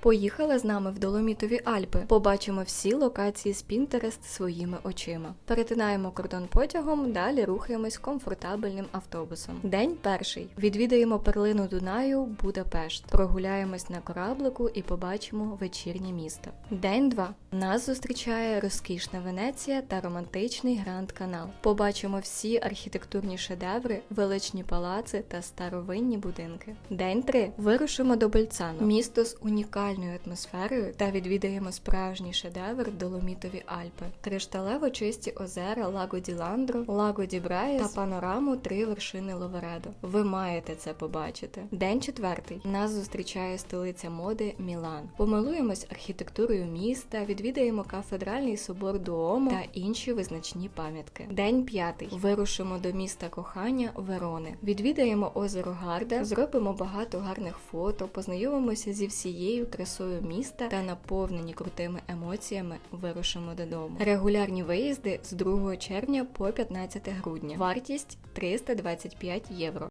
Поїхали з нами в Доломітові Альпи. Побачимо всі локації з Pinterest своїми очима. Перетинаємо кордон потягом, далі рухаємось комфортабельним автобусом. День перший. Відвідаємо перлину Дунаю, Будапешт. Прогуляємось на кораблику і побачимо вечірнє місто. День 2. Нас зустрічає розкішна Венеція та романтичний Гранд Канал. Побачимо всі архітектурні шедеври, величні палаци та старовинні будинки. День 3. Вирушимо до Бельцану, місто з унікальною атмосферою та відвідаємо справжній шедевр Доломітові Альпи, кришталево чисті озера Лаго ді Ландро, Лаго ді та панораму три вершини Ловередо. Ви маєте це побачити. День четвертий. Нас зустрічає столиця моди Мілан. Помилуємось архітектурою міста, відвідаємо кафедральний собор Дуомо та інші визначні пам'ятки. День п'ятий. Вирушимо до міста кохання Верони. Відвідаємо озеро Гарда, зробимо багато гарних фото, познайомимося зі всією красою міста та наповнені крутими емоціями вирушимо додому. Регулярні виїзди з 2 червня по 15 грудня. Вартість 325 євро.